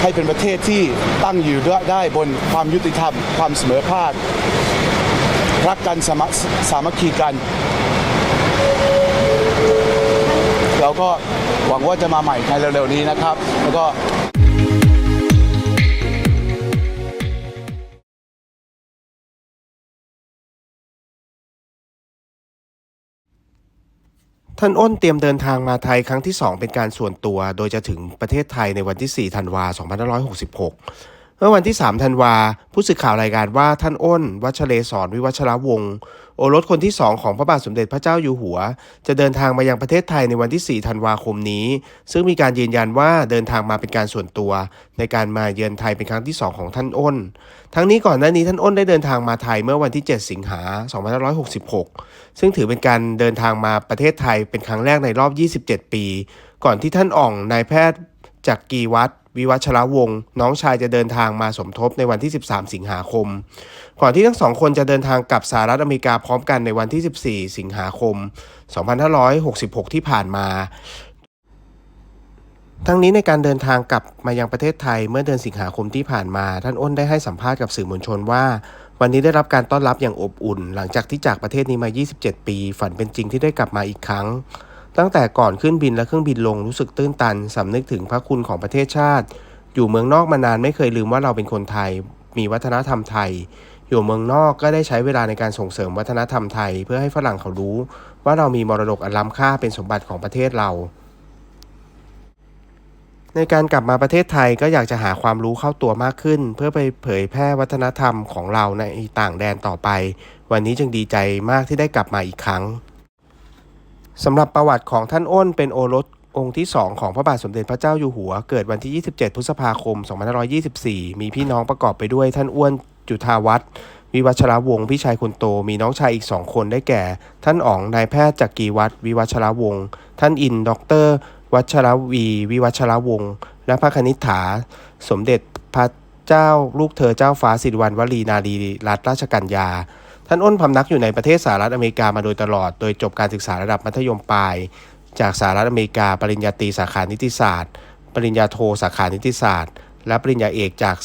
ให้เป็นประเทศที่ตั้งอยู่ได้บนความยุติธรรม ความเสมอภาครักกันสามสามัคคีกัน เราก็หวังว่าจะมาใหม่ในเร็วๆนี้นะครับ แล้วก็ ท่านอ้นเตรียมเดินทางมาไทยครั้งที่ 2 เป็นการส่วนตัว โดยจะถึงประเทศไทยในวันที่ 4 ธันวาคม 2566 เมื่อวันที่ 3 ธันวา ผู้สื่อข่าวรายงานว่าท่านอ้น วัชเลศรวิวัชรวงศ์โอรสคนที่2ของพระบาทสมเด็จพระเจ้าอยู่หัว จะเดินทางมายังประเทศไทยในวันที่ 4 ธันวาคมนี้ ซึ่งมีการยืนยันว่าเดินทางมาเป็นการส่วนตัว ในการมาเยือนไทยเป็นครั้งที่ 2 ของท่านอ้น ทั้งนี้ก่อนหน้านี้ท่านอ้นได้เดินทางมาไทยเมื่อวันที่ 7 สิงหา2566 ซึ่งถือเป็นการเดินทางมาประเทศไทยเป็นครั้งแรกในรอบ 27 ปี ก่อนที่ท่านอ่องนายแพทย์จักกีวัฒน์ วิวัชรวงศ์น้องชายจะเดินทางมาสมทบในวันที่ 13 สิงหาคม ก่อนที่ทั้งสองคนจะเดินทางกลับสหรัฐอเมริกาพร้อมกันในวันที่ 14 สิงหาคม 2566 ที่ผ่านมา ทั้งนี้ในการเดินทางกลับมายังประเทศไทยเมื่อเดือนสิงหาคมที่ผ่านมา ท่านอ้นได้ให้สัมภาษณ์กับสื่อมวลชนว่า วันนี้ได้รับการต้อนรับอย่างอบอุ่น หลังจากที่จากประเทศนี้มา 27 ปี ฝันเป็นจริงที่ได้กลับมาอีกครั้ง ตั้งแต่ก่อนขึ้นบินและเครื่องบินลงรู้สึกตื้นตันสำนึกถึงพระคุณของประเทศชาติ อยู่เมืองนอกมานานไม่เคยลืมว่าเราเป็นคนไทย มีวัฒนธรรมไทย อยู่เมืองนอกก็ได้ใช้เวลาในการส่งเสริมวัฒนธรรมไทย เพื่อให้ฝรั่งเขารู้ ว่าเรามีมรดกอันล้ำค่าเป็นสมบัติของประเทศเรา ในการกลับมาประเทศไทยก็อยากจะหาความรู้เข้าตัวมากขึ้น เพื่อไปเผยแพร่วัฒนธรรมของเราในต่างแดนต่อไป วันนี้จึงดีใจมากที่ได้กลับมาอีกครั้ง สำหรับประวัติของท่านอ้นเป็นโอรสองค์ที่ 2 ของพระบาทสมเด็จพระเจ้าอยู่หัว เกิดวันที่ 27 พฤษภาคม 2524 มีพี่น้องประกอบไปด้วยท่านอ้วนจุธาวัฒน์วิวัชรวงศ์พี่ชายคนโต มีน้องชายอีกสองคนได้แก่ ท่านอ๋องนายแพทย์จักรีวัฒน์วิวัชรวงศ์ท่านอินด็อกเตอร์วัชรวี วิวัชรวงศ์และพระคณิษฐา สมเด็จพระเจ้าลูกเธอเจ้าฟ้าสิริวัณวลีนารีรัตนราชกัญญา ท่านอ้นพำนักอยู่ในประเทศสหรัฐอเมริกามาโดยตลอด โดยจบการศึกษาระดับมัธยมปลาย จากสหรัฐอเมริกา ปริญญาตรีสาขานิติศาสตร์ ปริญญาโทสาขานิติศาสตร์ และปริญญาเอกจาก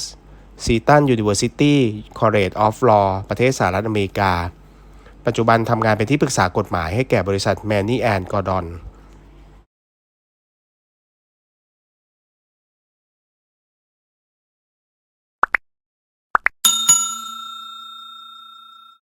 ซีตันยูนิเวอร์ซิตี้คอร์เรตออฟลอประเทศสหรัฐอเมริกา ปัจจุบันทำงานเป็นที่ปรึกษากฎหมายให้แก่บริษัทแมนนี่แอนกอร์ดอน